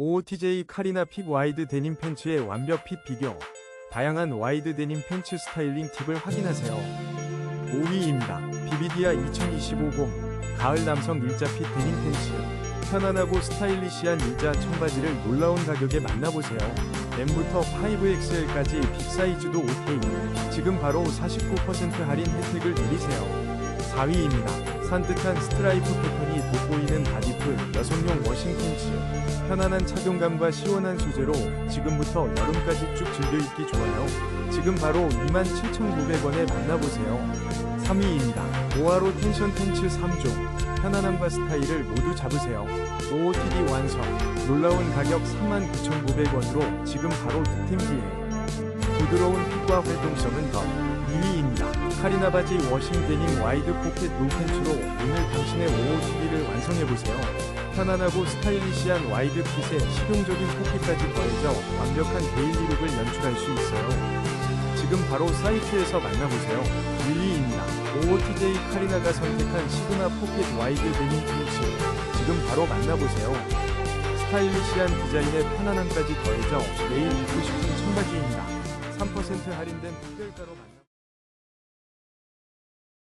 OOTJ 카리나 픽 와이드 데님 팬츠의 완벽 핏 비교. 다양한 와이드 데님 팬츠 스타일링 팁을 확인하세요. 5위입니다. 비비디아 2025곰 가을 남성 일자 핏 데님 팬츠. 편안하고 스타일리시한 일자 청바지를 놀라운 가격에 만나보세요. M부터 5XL까지 빅 사이즈도 오케이. 지금 바로 49% 할인 혜택을 누리세요. 4위입니다. 산뜻한 스트라이프 패턴이 돋보이는 바디풀 여성용 워싱 팬츠. 편안한 착용감과 시원한 소재로 지금부터 여름까지 쭉 즐겨 입기 좋아요. 지금 바로 27,900원에 만나보세요. 3위입니다. 오아로 텐션 팬츠 3종. 편안함과 스타일을 모두 잡으세요. OOTD 완성. 놀라운 가격 39,900원으로 지금 바로 득템 기회. 부드러운 핏과 활동성은 더 2위입니다. 카리나 바지 워싱 데님 와이드 포켓 롱 팬츠로 오늘 당신의 OOTD를 완성해보세요. 편안하고 스타일리시한 와이드 핏에 실용적인 포켓까지 더해져 완벽한 데일리 룩을 연출할 수 있어요. 지금 바로 사이트에서 만나보세요. 1위입니다. OOTJ 카리나가 선택한 시그마 포켓 와이드 데님 팬츠. 지금 바로 만나보세요. 스타일리시한 디자인에 편안함까지 더해져 매일 입고 싶은 청바지입니다. 3% 할인된 특별가로 만나